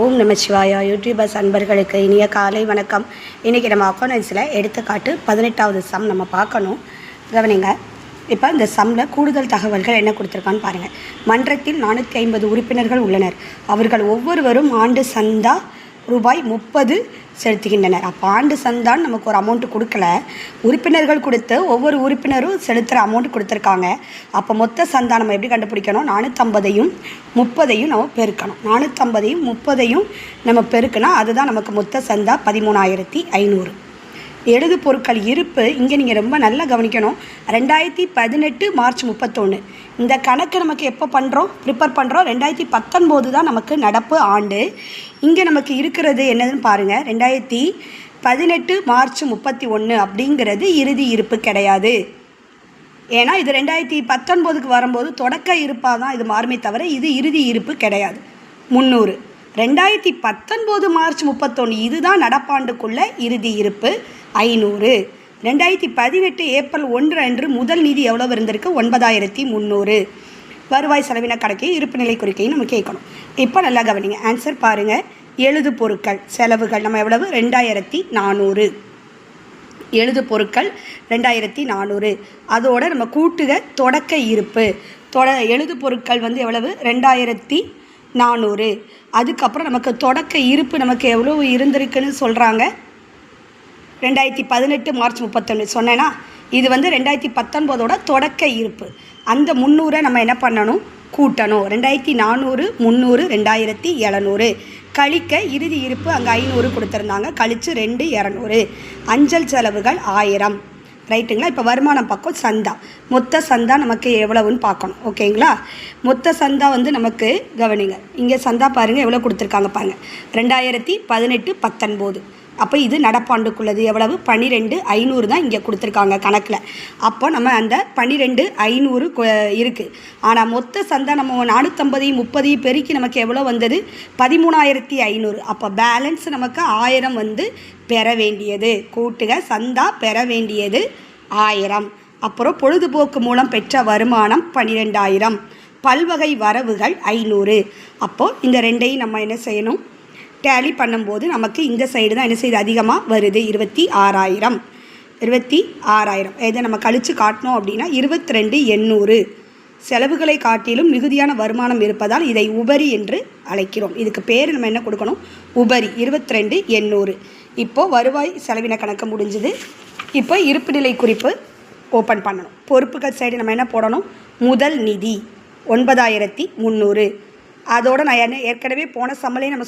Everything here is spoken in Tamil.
ஓம் நம சிவாயா யூடியூபர்ஸ் அன்பர்களுக்கு இனிய காலை வணக்கம். இன்றைக்கி நம்ம அக்கௌண்டன்ஸில் எடுத்துக்காட்டு பதினெட்டாவது சம் நம்ம பார்க்கணும். கவனிங்க இப்போ இந்த சம்மில் கூடுதல் தகவல்கள் என்ன கொடுத்துருக்கான்னு பாருங்கள் மன்றத்தில் நானூற்றி ஐம்பது உறுப்பினர்கள் உள்ளனர். அவர்கள் ஒவ்வொருவரும் ஆண்டு சந்தா ரூபாய் முப்பது செலுத்துகின்றனர். அப்போ ஆண்டு சந்தான் நமக்கு ஒரு அமௌண்ட்டு கொடுக்கல. உறுப்பினர்கள் கொடுத்து ஒவ்வொரு உறுப்பினரும் செலுத்துகிற அமௌண்ட் கொடுத்துருக்காங்க. அப்போ மொத்த சந்தா நம்ம எப்படி கண்டுபிடிக்கணும்? நானூற்றம்பதையும் முப்பதையும் நம்ம பெருக்கணும். நானூற்றம்பதையும் முப்பதையும் நம்ம பெருக்கினா அதுதான் நமக்கு மொத்த சந்தா பதிமூணாயிரத்தி ஐநூறு. எழுது பொருட்கள் இருப்பு இங்கே நீங்கள் ரொம்ப நல்லா கவனிக்கணும். ரெண்டாயிரத்தி பதினெட்டு மார்ச் முப்பத்தொன்று இந்த கணக்கு நமக்கு எப்போ பண்ணுறோம் ப்ரிப்பேர் பண்ணுறோம் ரெண்டாயிரத்தி பத்தொன்போது தான் நமக்கு நடப்பு ஆண்டு. இங்கே நமக்கு இருக்கிறது என்னதுன்னு பாருங்கள் ரெண்டாயிரத்தி பதினெட்டு மார்ச் முப்பத்தி ஒன்று அப்படிங்கிறது இறுதி இருப்பு கிடையாது. ஏன்னா இது ரெண்டாயிரத்தி பத்தொன்பதுக்கு வரும்போது தொடக்க இருப்பாக தான் இது மாறுமே தவிர இது இறுதி இருப்பு கிடையாது. முந்நூறு. ரெண்டாயிரத்தி பத்தொன்பது மார்ச் முப்பத்தொன்று இதுதான் நடப்பாண்டுக்குள்ள இறுதி இருப்பு. ஐநூறு. ரெண்டாயிரத்தி பதினெட்டு ஏப்ரல் ஒன்று அன்று முதல் நிதி எவ்வளவு இருந்திருக்கு? ஒன்பதாயிரத்தி முந்நூறு. வருவாய் செலவின கணக்கை இருப்பு நிலை குறிக்கையும் நம்ம கேட்கணும். இப்போ நல்லா கவனிங்க. ஆன்சர் பாருங்கள் எழுது பொருட்கள் செலவுகள் நம்ம எவ்வளவு? ரெண்டாயிரத்தி நானூறு. எழுது பொருட்கள் ரெண்டாயிரத்தி நானூறு. அதோட நம்ம கூட்டுக தொடக்க இருப்பு. தொட எழுது பொருட்கள் வந்து எவ்வளவு? ரெண்டாயிரத்தி நானூறு. அதுக்கப்புறம் நமக்கு தொடக்க இருப்பு நமக்கு எவ்வளோ இருந்திருக்குன்னு சொல்கிறாங்க ரெண்டாயிரத்தி பதினெட்டு மார்ச் முப்பத்தொன்று சொன்னேன்னா இது வந்து ரெண்டாயிரத்தி பத்தொன்பதோட தொடக்க இருப்பு. அந்த முந்நூறை நம்ம என்ன பண்ணணும்? கூட்டணும். ரெண்டாயிரத்தி நானூறு முந்நூறு ரெண்டாயிரத்தி எழுநூறு. கழிக்க இறுதி இருப்பு அங்கே ஐநூறு கொடுத்துருந்தாங்க. கழித்து ரெண்டு இரநூறு. அஞ்சல் செலவுகள் ஆயிரம். ரைட்டுங்களா? இப்போ வருமானம் பக்கம் சந்தா. மொத்த சந்தா நமக்கு எவ்வளவுன்னு பார்க்கணும். ஓகேங்களா? மொத்த சந்தா வந்து நமக்கு கவனிங்க. இங்கே சந்தா பாருங்கள் எவ்வளோ கொடுத்துருக்காங்க பாருங்கள் ரெண்டாயிரத்தி பதினெட்டு பத்தொன்போது. அப்போ இது நடப்பாண்டுக்குள்ளது. எவ்வளவு? பன்னிரெண்டு ஐநூறு தான் இங்கே கொடுத்துருக்காங்க கணக்கில். அப்போ நம்ம அந்த பன்னிரெண்டு ஐநூறு இருக்குது ஆனால் மொத்த சந்தை நம்ம நானூற்றம்பதையும் முப்பதையும் பெருக்கி நமக்கு எவ்வளோ வந்தது? பதிமூணாயிரத்தி ஐநூறு. அப்போ பேலன்ஸ் நமக்கு ஆயிரம் வந்து பெற வேண்டியது. கூட்டுக சந்தா பெற வேண்டியது ஆயிரம். அப்புறம் பொழுதுபோக்கு மூலம் பெற்ற வருமானம் பன்னிரெண்டாயிரம். பல்வகை வரவுகள் ஐநூறு. அப்போது இந்த ரெண்டையும் நம்ம என்ன செய்யணும்? டேலி பண்ணும்போது நமக்கு இந்த சைடு தான் என்ன செய்யுது? அதிகமாக வருது. இருபத்தி ஆறாயிரம். இருபத்தி ஆறாயிரம். இதை நம்ம கழித்து காட்டினோம் அப்படின்னா இருபத்தி ரெண்டு எண்ணூறு. செலவுகளை காட்டிலும் மிகுதியான வருமானம் இருப்பதால் இதை உபரி என்று அழைக்கிறோம். இதுக்கு பேர் நம்ம என்ன கொடுக்கணும்? உபரி. இருபத்தி ரெண்டு எண்ணூறு. இப்போது வருவாய் செலவின கணக்கு முடிஞ்சுது. இப்போ இருப்புநிலை குறிப்பு ஓப்பன் பண்ணணும். பொறுப்புகள் சைடு நம்ம என்ன போடணும்? முதல் நிதி. ஒன்பதாயிரத்தி முந்நூறு. அதோடு நான் என்ன ஏற்கனவே போன சம்மளே நம்ம